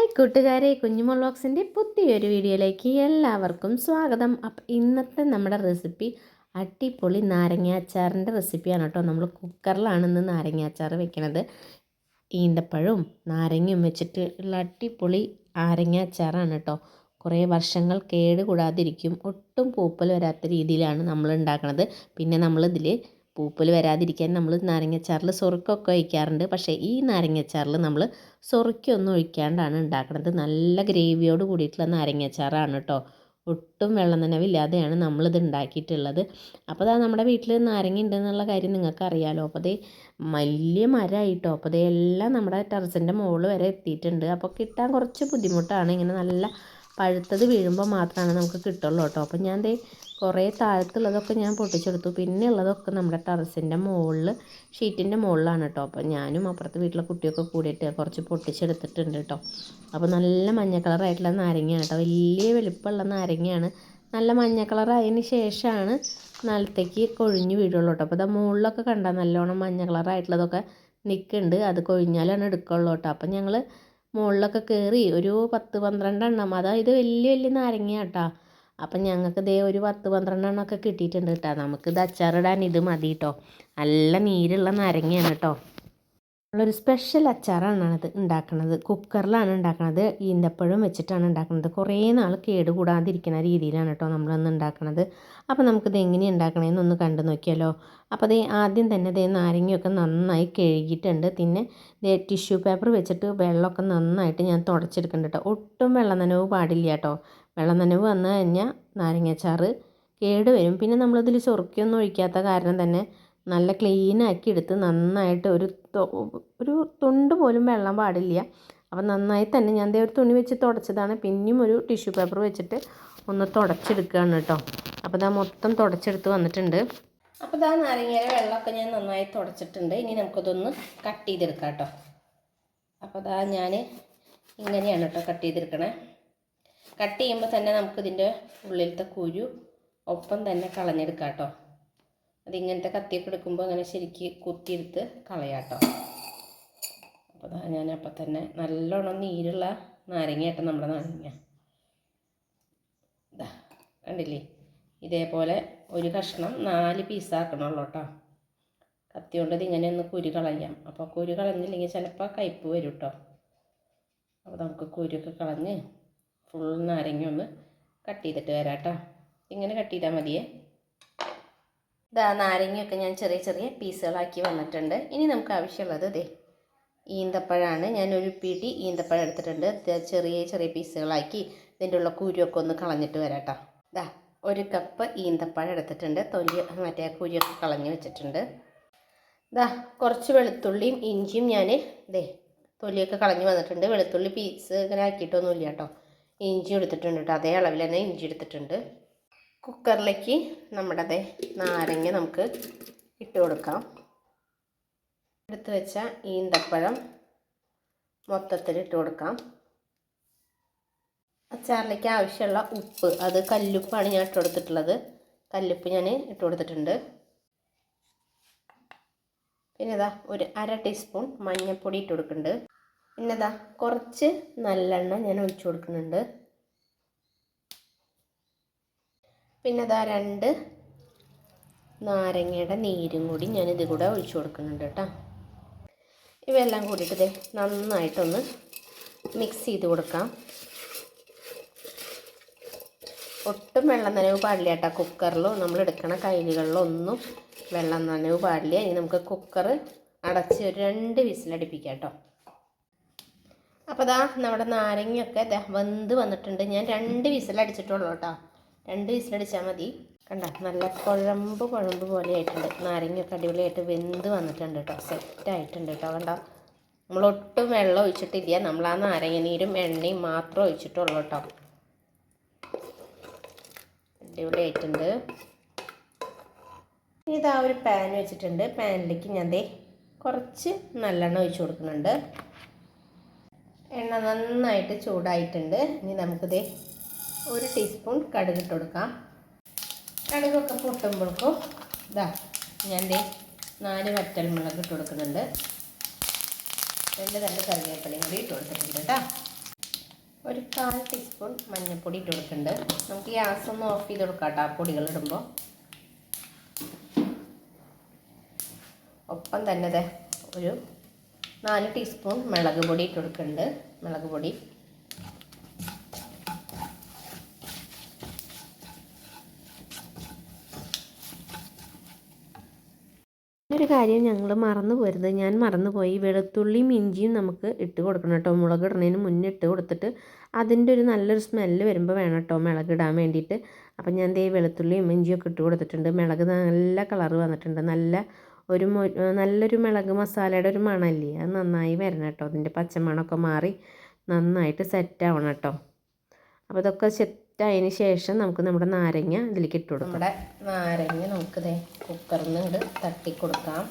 Hi കൂട്ടുകാരെ കുഞ്ഞുമോൾ ബോക്സിന്റെ പുതിയൊരു വീഡിയോയിലേക്ക് എല്ലാവർക്കും സ്വാഗതം. അപ്പം ഇന്നത്തെ നമ്മുടെ റെസിപ്പി അടിപൊളി നാരങ്ങ അച്ചാറിന്റെ റെസിപ്പിയാണ് കേട്ടോ. നമ്മൾ കുക്കറിലാണ് ഇന്ന് നാരങ്ങ അച്ചാർ വെക്കണത്. ഈന്തപ്പഴവും നാരങ്ങയും വെച്ചിട്ട് ഉള്ള അടിപൊളി നാരങ്ങ അച്ചാറാണ് കേട്ടോ. കുറേ വർഷങ്ങൾ കേടുകൂടാതിരിക്കും. ഒട്ടും പൂപ്പൽ വരാത്ത രീതിയിലാണ് നമ്മൾ ഉണ്ടാക്കുന്നത് പിന്നെ നമ്മളിതിൽ പൂപ്പൽ വരാതിരിക്കാൻ നമ്മൾ നാരങ്ങച്ചാറിൽ സൊറുക്കൊക്കെ ഒഴിക്കാറുണ്ട്. പക്ഷേ ഈ നാരങ്ങച്ചാറിൽ നമ്മൾ സൊറുക്കൊന്നും ഒഴിക്കാണ്ടാണ് ഉണ്ടാക്കുന്നത് നല്ല ഗ്രേവിയോട് കൂടിയിട്ടുള്ള നാരങ്ങച്ചാറാണ് കേട്ടോ ഒട്ടും വെള്ളം നനവില്ലാതെയാണ് നമ്മളിത് ഉണ്ടാക്കിയിട്ടുള്ളത്. അപ്പോൾ അതാ നമ്മുടെ വീട്ടിൽ നാരങ്ങ ഉണ്ടെന്നുള്ള കാര്യം നിങ്ങൾക്ക് അപ്പോൾ അതേ വലിയ മരമായിട്ടോ അപ്പോൾ എല്ലാം നമ്മുടെ ടെറസിന്റെ മുകളിൽ വരെ എത്തിയിട്ടുണ്ട്. അപ്പോൾ കിട്ടാൻ കുറച്ച് ബുദ്ധിമുട്ടാണ്. ഇങ്ങനെ നല്ല പഴുത്തത് വീഴുമ്പോൾ മാത്രമാണ് നമുക്ക് കിട്ടുള്ളൂ കേട്ടോ അപ്പോൾ ഞാൻ ദേ കുറേ താഴത്തുള്ളതൊക്കെ ഞാൻ പൊട്ടിച്ചെടുത്തു. പിന്നെ ഉള്ളതൊക്കെ നമ്മുടെ ടെറസിന്റെ മുകളിൽ ഷീറ്റിന്റെ മുകളിലാണ് കേട്ടോ അപ്പോൾ ഞാനും അപ്പുറത്തെ വീട്ടിലെ കുട്ടിയൊക്കെ കൂടിയിട്ട് കുറച്ച് പൊട്ടിച്ചെടുത്തിട്ടുണ്ട് കേട്ടോ അപ്പോൾ നല്ല മഞ്ഞ കളറായിട്ടുള്ള നാരങ്ങയാണ് കേട്ടോ വലിയ വലുപ്പമുള്ള നാരങ്ങയാണ്. നല്ല മഞ്ഞ കളറായതിന് ശേഷമാണ് നിലത്തേക്ക് കൊഴിഞ്ഞ് വീഴുള്ളൂ കേട്ടോ അപ്പോൾ ഇതാ മുകളിലൊക്കെ കണ്ടാൽ നല്ലോണം മഞ്ഞ കളറായിട്ടുള്ളതൊക്കെ നിൽക്കുന്നുണ്ട്. അത് കൊഴിഞ്ഞാലാണ് എടുക്കുള്ളൂ കേട്ടോ അപ്പം ഞങ്ങൾ മുകളിലൊക്കെ കയറി ഒരു പത്ത് പന്ത്രണ്ടെണ്ണം. അതായത് വലിയ വലിയ നാരങ്ങ കേട്ടോ അപ്പം ഞങ്ങൾക്ക് ദേ ഒരു പത്ത് പന്ത്രണ്ടെണ്ണമൊക്കെ കിട്ടിയിട്ടുണ്ട് കേട്ടോ ഇത് അച്ചാറിടാൻ ഇത് മതി കേട്ടോ നല്ല നീരുള്ള നാരങ്ങയാണ് കേട്ടോ നമ്മളൊരു സ്പെഷ്യൽ അച്ചാറാണത് ഇത് ഉണ്ടാക്കുന്നത് കുക്കറിലാണ് ഉണ്ടാക്കുന്നത് ഈന്തപ്പഴം വെച്ചിട്ടാണ് ഉണ്ടാക്കുന്നത് കുറേ നാൾ കേടുകൂടാതിരിക്കുന്ന രീതിയിലാണ് കേട്ടോ നമ്മളന്ന് ഉണ്ടാക്കുന്നത് അപ്പോൾ നമുക്കിത് എങ്ങനെ ഉണ്ടാക്കണമെന്നൊന്ന് കണ്ടു നോക്കിയാലോ. അപ്പോൾ അതേ ആദ്യം തന്നെ ദേ നാരങ്ങയൊക്കെ നന്നായി കഴുകിയിട്ടുണ്ട്. പിന്നെ ഇതേ ടിഷ്യൂ പേപ്പർ വെച്ചിട്ട് വെള്ളമൊക്കെ നന്നായിട്ട് ഞാൻ തുടച്ചെടുക്കുന്നുണ്ട് കേട്ടോ ഒട്ടും വെള്ളം നനവ് പാടില്ല കേട്ടോ വെള്ളം നനവ് വന്നു കഴിഞ്ഞാൽ കേട് വരും. പിന്നെ നമ്മളിതിൽ ചൊറുക്കിയൊന്നും ഒഴിക്കാത്ത കാരണം തന്നെ നല്ല ക്ലീൻ ആക്കി എടുത്ത് നന്നായിട്ട് ഒരു ഒരു തുണ്ട് പോലും വെള്ളം പാടില്ല. അപ്പം നന്നായി തന്നെ ഞാൻ ഒരു തുണി വെച്ച് തുടച്ചതാണ്. പിന്നെയും ഒരു ടിഷ്യൂ പേപ്പർ വെച്ചിട്ട് ഒന്ന് തുടച്ചെടുക്കുകയാണ് കേട്ടോ. അപ്പോൾ ഇതാ മൊത്തം തുടച്ചെടുത്ത് വന്നിട്ടുണ്ട്. അപ്പോൾ ഇതാ നാരങ്ങയുടെ വെള്ളമൊക്കെ ഞാൻ നന്നായി തുടച്ചിട്ടുണ്ട്. ഇനി നമുക്കതൊന്ന് കട്ട് ചെയ്തെടുക്കാം കേട്ടോ. അപ്പോൾ ഇതാ ഞാൻ ഇങ്ങനെയാണ് കേട്ടോ കട്ട് ചെയ്തെടുക്കണേ. കട്ട് ചെയ്യുമ്പോൾ തന്നെ നമുക്കിതിന്റെ ഉള്ളിലത്തെ കുരു ഒപ്പം തന്നെ കളഞ്ഞെടുക്കാം കേട്ടോ. അതിങ്ങനത്തെ കത്തിയൊക്കെ എടുക്കുമ്പോൾ അങ്ങനെ ശരിക്ക് കുത്തിയെടുത്ത് കളയാട്ടോ. അപ്പോൾ ഞാൻ അപ്പം തന്നെ നല്ലോണം നീരുള്ള നാരങ്ങ കേട്ടോ നമ്മുടെ നാരങ്ങ. ഇതാ കണ്ടില്ലേ? ഇതേപോലെ ഒരു കഷ്ണം നാല് പീസാക്കണമല്ലോ കേട്ടോ കത്തി കൊണ്ട് ഇതിങ്ങനെ ഒന്ന് കുരു കളയാം. അപ്പോൾ കുരു കളഞ്ഞില്ലെങ്കിൽ ചിലപ്പോൾ കയ്പ്പ് വരും കേട്ടോ അപ്പോൾ നമുക്ക് കുരുക്കെ കളഞ്ഞ് ഫുൾ നാരങ്ങ ഒന്ന് കട്ട് ചെയ്തിട്ട് വരാം കേട്ടോ ഇങ്ങനെ കട്ട് ചെയ്താൽ മതിയേ. ഇതാ നാരങ്ങയൊക്കെ ഞാൻ ചെറിയ ചെറിയ പീസുകളാക്കി വന്നിട്ടുണ്ട്. ഇനി നമുക്ക് ആവശ്യമുള്ളത് ഇതേ ഈന്തപ്പഴമാണ് ഞാനൊരു പിടി ഈന്തപ്പഴം എടുത്തിട്ടുണ്ട്. ചെറിയ ചെറിയ പീസുകളാക്കി ഇതിന്റെ ഉള്ള കുരുവൊക്കെ ഒന്ന് കളഞ്ഞിട്ട് വരാം കേട്ടോ ഇതാ ഒരു കപ്പ് ഈന്തപ്പഴം എടുത്തിട്ടുണ്ട്. തൊലി മറ്റേ കുരുവൊക്കെ കളഞ്ഞ് വെച്ചിട്ടുണ്ട്. ഇതാ കുറച്ച് വെളുത്തുള്ളിയും ഇഞ്ചിയും ഞാൻ ഇതേ തൊലിയൊക്കെ കളഞ്ഞ് വന്നിട്ടുണ്ട്. വെളുത്തുള്ളി പീസ് ഇങ്ങനെ ആക്കിയിട്ടൊന്നുമില്ല കേട്ടോ. ഇഞ്ചി എടുത്തിട്ടുണ്ട് കേട്ടോ. അതേ അളവിൽ തന്നെ ഇഞ്ചി എടുത്തിട്ടുണ്ട്. കുക്കറിലേക്ക് നമ്മുടെ അതെ നാരങ്ങ നമുക്ക് ഇട്ട് കൊടുക്കാം. എടുത്ത് വെച്ച ഈന്തപ്പഴം മൊത്തത്തിൽ ഇട്ട് കൊടുക്കാം. അച്ചാറിലേക്ക് ആവശ്യമുള്ള ഉപ്പ് അത് കല്ലുപ്പാണ് ഞാൻ ഇട്ട് കൊടുത്തിട്ടുള്ളത്. കല്ലുപ്പ് ഞാൻ ഇട്ട് കൊടുത്തിട്ടുണ്ട്. പിന്നെ ഇതാ ഒരു അര ടീസ്പൂൺ മഞ്ഞൾപ്പൊടി ഇട്ട് കൊടുക്കുന്നുണ്ട്. പിന്നെ ഇതാ കുറച്ച് നല്ലെണ്ണ ഞാൻ ഒഴിച്ചു കൊടുക്കുന്നുണ്ട്. പിന്നെ ഇതാ രണ്ട് നാരങ്ങയുടെ നീരും കൂടി ഞാൻ ഇത് കൂടെ ഒഴിച്ചു കൊടുക്കുന്നുണ്ട് കേട്ടോ. ഇവയെല്ലാം കൂടിയിട്ട് ഇതേ നന്നായിട്ടൊന്ന് മിക്സ് ചെയ്ത് കൊടുക്കാം. ഒട്ടും വെള്ളം നനവ് പാടില്ല കേട്ടോ. കുക്കറിലോ നമ്മൾ എടുക്കണ കയ്യിലുകളിലോ ഒന്നും വെള്ളം നനവ് പാടില്ല. ഇനി നമുക്ക് കുക്കർ അടച്ച് ഒരു രണ്ട് വിസിലടിപ്പിക്കാം കേട്ടോ. അപ്പോൾ ദാ നമ്മുടെ നാരങ്ങയൊക്കെ വെന്ത് വന്നിട്ടുണ്ട്. ഞാൻ രണ്ട് വിസിലടിച്ചിട്ടുള്ളൂ കേട്ടോ. രണ്ട് വിസിലടിച്ചാൽ മതി. കണ്ട? നല്ല കുഴമ്പ് കുഴമ്പ് പോലെ ആയിട്ടുണ്ട്. നാരങ്ങയൊക്കെ അടിപൊളിയായിട്ട് വെന്ത് വന്നിട്ടുണ്ട് കേട്ടോ. സെറ്റായിട്ടുണ്ട് കേട്ടോ. കണ്ട? നമ്മളൊട്ടും വെള്ളം ഒഴിച്ചിട്ടില്ല. നമ്മൾ ആ നാരങ്ങ നീരും എണ്ണയും മാത്രം ഒഴിച്ചിട്ടുള്ളൂ കേട്ടോ. അടിപൊളിയായിട്ടുണ്ട്. ഇതാ ഒരു പാൻ വെച്ചിട്ടുണ്ട്. പാനിലേക്ക് ഞാൻ ദേ കുറച്ച് നല്ലെണ്ണ ഒഴിച്ചു കൊടുക്കുന്നുണ്ട്. എണ്ണ നന്നായിട്ട് ചൂടായിട്ടുണ്ട്. ഇനി നമുക്കിത് ഒരു ടീസ്പൂൺ കടുക് ഇട്ട് കൊടുക്കാം. കടുകൊക്കെ പൊട്ടുമ്പോഴേക്കും ഇതാ ഞാൻ ദേ നാല് വറ്റൽമുളക് ഇട്ട് കൊടുക്കുന്നുണ്ട്. രണ്ട് രണ്ട് കറിവേപ്പിലയും കൂടി ഇട്ട് കൊടുത്തിട്ടുണ്ട് കേട്ടോ. ഒരു കാൽ ടീസ്പൂൺ മഞ്ഞൾപ്പൊടി ഇട്ട് കൊടുക്കുന്നുണ്ട് നമുക്ക് ഗ്യാസ് ഒന്ന് ഓഫ് ചെയ്ത് കൊടുക്കാം കേട്ടോ പൊടികൾ ഇടുമ്പോൾ. ഒപ്പം തന്നെ ഒരു നാല് ടീസ്പൂൺ മുളക് പൊടി ഇട്ട് കൊടുക്കുന്നുണ്ട്. മുളക് പൊടി. കാര്യം ഞങ്ങൾ മറന്നു പോരുത്. ഞാൻ മറന്നുപോയി വെളുത്തുള്ളിയും ഇഞ്ചിയും നമുക്ക് ഇട്ട് കൊടുക്കണം കേട്ടോ. മുളക് ഇടുന്നതിന് മുന്നേ ഇട്ട് കൊടുത്തിട്ട് അതിന്റെ ഒരു നല്ലൊരു സ്മെല്ല് വരുമ്പോൾ വേണം കേട്ടോ മുളക് ഇടാൻ വേണ്ടിയിട്ട്. അപ്പം ഞാൻ ദേ വെളുത്തുള്ളിയും ഇഞ്ചിയും ഒക്കെ ഇട്ട് കൊടുത്തിട്ടുണ്ട്. മുളക് നല്ല കളർ വന്നിട്ടുണ്ട്. നല്ല ഒരു നല്ലൊരു മുളക് മസാലയുടെ ഒരു മണല്ലേ? അത് നന്നായി വരണം കേട്ടോ. അതിന്റെ പച്ചമണമൊക്കെ മാറി നന്നായിട്ട് സെറ്റ് ആവണം കേട്ടോ. അപ്പോൾ ഇതൊക്കെ സെറ്റായതിന് ശേഷം നമുക്ക് നമ്മുടെ നാരങ്ങ ഇതിലേക്ക് ഇട്ട് കൊടുക്കാം. നമ്മുടെ നാരങ്ങ നമുക്ക് ദേ കുക്കറിൽ നിന്ന് ഇങ്ങോട്ട് തട്ടി കൊടുക്കാം.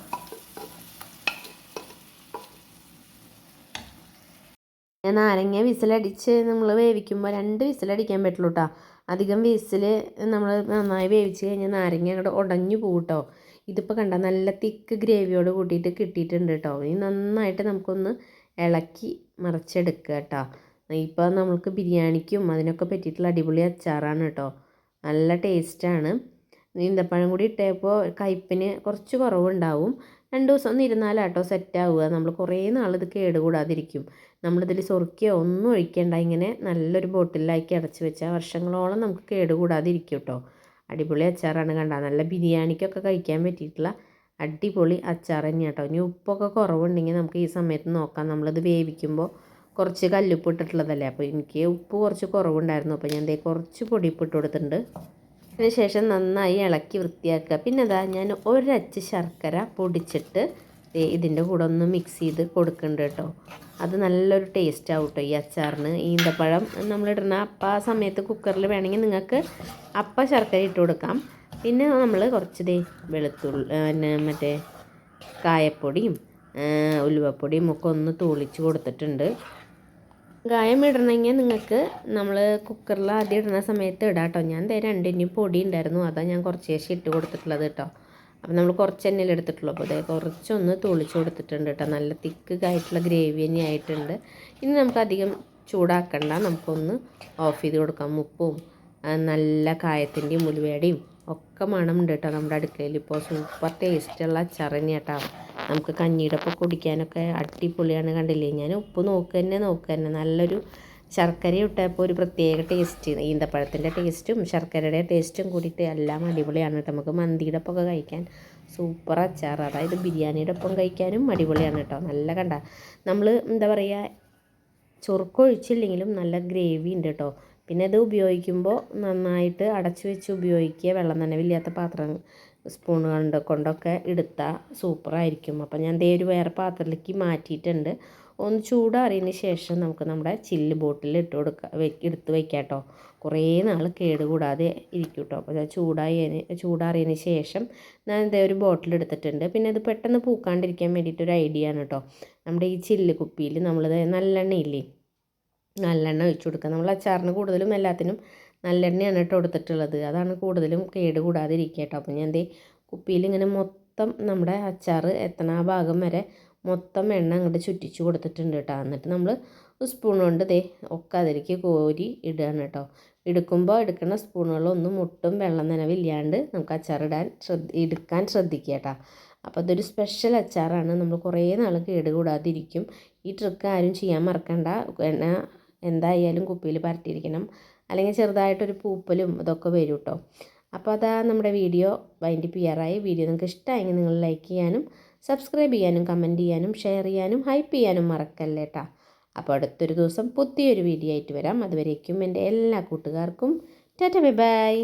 നാരങ്ങ വിസിലടിച്ച് നമ്മൾ വേവിക്കുമ്പോൾ രണ്ട് വിസിലടിക്കാൻ പറ്റുള്ളൂ കേട്ടോ അധികം വിസിൽ നമ്മൾ നന്നായി വേവിച്ച് കഴിഞ്ഞാൽ നാരങ്ങ അങ്ങോട്ട് ഉടഞ്ഞു പോകും കേട്ടോ ഇതിപ്പോൾ കണ്ട നല്ല തിക്ക് ഗ്രേവിയോട് കൂട്ടിയിട്ട് കിട്ടിയിട്ടുണ്ട് കേട്ടോ ഇനി നന്നായിട്ട് നമുക്കൊന്ന് ഇളക്കി മറിച്ചെടുക്കുക കേട്ടോ ഇപ്പോൾ നമുക്ക് ബിരിയാണിക്കും അതിനൊക്കെ പറ്റിയിട്ടുള്ള അടിപൊളി അച്ചാറാണ് കേട്ടോ. നല്ല ടേസ്റ്റാണ്. ഈന്തപ്പഴം കൂടി ഇട്ടപ്പോൾ കയ്പ്പിന് കുറച്ച് കുറവുണ്ടാവും. രണ്ട് ദിവസം ഒന്ന് ഇരുന്നാലാട്ടോ സെറ്റാവുക. നമ്മൾ കുറേ നാൾ ഇത് കേടുകൂടാതിരിക്കും. നമ്മളിതിൽ സൊറുക്കിയോ ഒന്നും ഒഴിക്കേണ്ട. ഇങ്ങനെ നല്ലൊരു ബോട്ടിലാക്കി അടച്ചു വെച്ചാൽ വർഷങ്ങളോളം നമുക്ക് കേടുകൂടാതിരിക്കും കേട്ടോ. അടിപൊളി അച്ചാറാണ് കണ്ട. നല്ല ബിരിയാണിക്കൊക്കെ കഴിക്കാൻ പറ്റിയിട്ടുള്ള അടിപൊളി അച്ചാർ തന്നെയാണ് കേട്ടോ. ഇനി ഉപ്പൊക്കെ കുറവുണ്ടെങ്കിൽ നമുക്ക് ഈ സമയത്ത് നോക്കാം. നമ്മളിത് വേവിക്കുമ്പോൾ കുറച്ച് കല്ലുപ്പ് ഇട്ടിട്ടുള്ളതല്ലേ അപ്പോൾ എനിക്ക് ഉപ്പ് കുറച്ച് കുറവുണ്ടായിരുന്നു. അപ്പോൾ ഞാൻ ദേ കുറച്ച് പൊടിപ്പ് ഇട്ട് കൊടുത്തിട്ടുണ്ട്. അതിന് ശേഷം നന്നായി ഇളക്കി വൃത്തിയാക്കുക. പിന്നെ അതാ ഞാൻ ഒരച്ച് ശർക്കര പൊടിച്ചിട്ട് ഇതിന്റെ കൂടെ ഒന്ന് മിക്സ് ചെയ്ത് കൊടുക്കുന്നുണ്ട് കേട്ടോ. അത് നല്ലൊരു ടേസ്റ്റ് ആവും കേട്ടോ ഈ അച്ചാറിന്. ഈന്തപ്പഴം നമ്മളിടുന്ന അപ്പം ആ സമയത്ത് കുക്കറിൽ വേണമെങ്കിൽ നിങ്ങൾക്ക് അപ്പ ശർക്കര ഇട്ട് കൊടുക്കാം. പിന്നെ നമ്മൾ കുറച്ച് ദേ വെളുത്തുള്ളി പിന്നെ മറ്റേ കായപ്പൊടിയും ഉലുവപ്പൊടിയും ഒക്കെ ഒന്ന് തൂളിച്ച് കൊടുത്തിട്ടുണ്ട്. കായം ഇടണമെങ്കിൽ നിങ്ങൾക്ക് നമ്മൾ കുക്കറിൽ ആദ്യം ഇടുന്ന സമയത്ത് ഇടാം കേട്ടോ ഞാൻ ദേ രണ്ടിന്റെയും പൊടി ഉണ്ടായിരുന്നു. അതാണ് ഞാൻ കുറച്ച് ശേഷം ഇട്ട് കൊടുത്തിട്ടുള്ളത് കേട്ടോ. അപ്പം നമ്മൾ കുറച്ച് എണ്ണയിൽ എടുത്തിട്ടുള്ളൂ. അപ്പോൾ അതായത് കുറച്ചൊന്ന് തുളിച്ച് കൊടുത്തിട്ടുണ്ട് കേട്ടോ. നല്ല തിക്ക് ആയിട്ടുള്ള ഗ്രേവി തന്നെ ആയിട്ടുണ്ട്. ഇനി നമുക്ക് അധികം ചൂടാക്കണ്ട. നമുക്കൊന്ന് ഓഫ് ചെയ്ത് കൊടുക്കാം. ഉപ്പും നല്ല കായത്തിന്റെയും ഉലുവയുടെയും ഒക്കെ മണമുണ്ട് കേട്ടോ നമ്മുടെ അടുക്കളയിൽ. ഇപ്പോൾ സൂപ്പർ ടേസ്റ്റുള്ള അച്ചാർ തന്നെ കേട്ടോ. നമുക്ക് കഞ്ഞിയുടെ ഒപ്പം കുടിക്കാനൊക്കെ അടിപൊളിയാണ് കണ്ടില്ലേ? ഞാൻ ഉപ്പ് നോക്കുക തന്നെ നോക്കുക തന്നെ. നല്ലൊരു ശർക്കര ഇട്ടപ്പോൾ ഒരു പ്രത്യേക ടേസ്റ്റ് ഈന്തപ്പഴത്തിന്റെ ടേസ്റ്റും ശർക്കരയുടെ ടേസ്റ്റും കൂടിയിട്ട് എല്ലാം അടിപൊളിയാണ് കേട്ടോ. നമുക്ക് മന്തിയുടെ ഒപ്പം കഴിക്കാൻ സൂപ്പർ അച്ചാർ അതായത് ബിരിയാണിയുടെ ഒപ്പം കഴിക്കാനും അടിപൊളിയാണ് കേട്ടോ. നല്ല കണ്ട. നമ്മൾ എന്താ പറയുക ചൊറുക്കൊഴിച്ചില്ലെങ്കിലും നല്ല ഗ്രേവി ഉണ്ട് കേട്ടോ. പിന്നെ ഇത് ഉപയോഗിക്കുമ്പോൾ നന്നായിട്ട് അടച്ചു വെച്ച് ഉപയോഗിക്കുക. വെള്ളം തന്നെ നനവില്ലാത്ത പാത്രം സ്പൂണുകൊണ്ട് കൊണ്ടൊക്കെ എടുത്താൽ സൂപ്പറായിരിക്കും അപ്പം ഞാൻ ദേ ഒരു വേറെ പാത്രത്തിലേക്ക് മാറ്റിയിട്ടുണ്ട്. ഒന്ന് ചൂടാറിയതിന് ശേഷം നമുക്ക് നമ്മുടെ ചില്ല് ബോട്ടിൽ ഇട്ട് കൊടുക്കുക എടുത്ത് വയ്ക്കാം കേട്ടോ കുറേ നാൾ കേടുകൂടാതെ ഇരിക്കും കേട്ടോ അപ്പോൾ ചൂടായതിന് ചൂടാറിയതിന് ശേഷം ഞാൻ ഇതേ ഒരു ബോട്ടിൽ എടുത്തിട്ടുണ്ട്. പിന്നെ ഇത് പെട്ടെന്ന് പൂക്കാണ്ടിരിക്കാൻ വേണ്ടിയിട്ടൊരു ഐഡിയ ആണ് കേട്ടോ നമ്മുടെ ഈ ചില്ല് കുപ്പിയിൽ നമ്മളിത് നല്ലെണ്ണയില്ലേ? നല്ലെണ്ണ ഒഴിച്ചു കൊടുക്കുക. നമ്മൾ അച്ചാറിന് കൂടുതലും എല്ലാത്തിനും നല്ലെണ്ണയാണ് കേട്ടോ കൊടുത്തിട്ടുള്ളത്. അതാണ് കൂടുതലും കേട് കൂടാതിരിക്കുക കേട്ടോ. അപ്പോൾ ഞാൻ എന്തേ കുപ്പിയിൽ ഇങ്ങനെ മൊത്തം നമ്മുടെ അച്ചാർ എത്തണ ആ ഭാഗം വരെ മൊത്തം എണ്ണ അങ്ങോട്ട് ചുറ്റിച്ച് കൊടുത്തിട്ടുണ്ട് കേട്ടോ. എന്നിട്ട് നമ്മൾ സ്പൂൺ കൊണ്ട് ദേ ഒക്കെ അതിലേക്ക് കോരി ഇടുകയാണ് കേട്ടോ. എടുക്കുമ്പോൾ എടുക്കുന്ന സ്പൂണുകളൊന്നും മുട്ടും വെള്ളം നനവില്ലാണ്ട് നമുക്ക് അച്ചാറിടാൻ ശ്രദ്ധ എടുക്കാൻ ശ്രദ്ധിക്കുക കേട്ടോ. അപ്പോൾ അതൊരു സ്പെഷ്യൽ അച്ചാറാണ്. നമ്മൾ കുറേ നാൾ കേടുകൂടാതിരിക്കും. ഈ ട്രിക്ക് ആരും ചെയ്യാൻ മറക്കണ്ട. എണ്ണ എന്തായാലും കുപ്പിയിൽ പരട്ടിയിരിക്കണം അല്ലെങ്കിൽ ചെറുതായിട്ടൊരു പൂപ്പലും ഇതൊക്കെ വരും കേട്ടോ അപ്പോൾ അതാ നമ്മുടെ വീഡിയോ വൈൻഡ് ചെയ്യാറായി. വീഡിയോ നിങ്ങൾക്ക് ഇഷ്ടമായെങ്കിൽ നിങ്ങൾ ലൈക്ക് ചെയ്യാനും സബ്സ്ക്രൈബ് ചെയ്യാനും കമന്റ് ചെയ്യാനും ഷെയർ ചെയ്യാനും ഹൈപ്പ് ചെയ്യാനും മറക്കല്ലേ കേട്ടോ അപ്പോൾ അടുത്തൊരു ദിവസം പുതിയൊരു വീഡിയോ ആയിട്ട് വരാം. അതുവരേക്കും എന്റെ എല്ലാ കൂട്ടുകാർക്കും. Tata bye bye.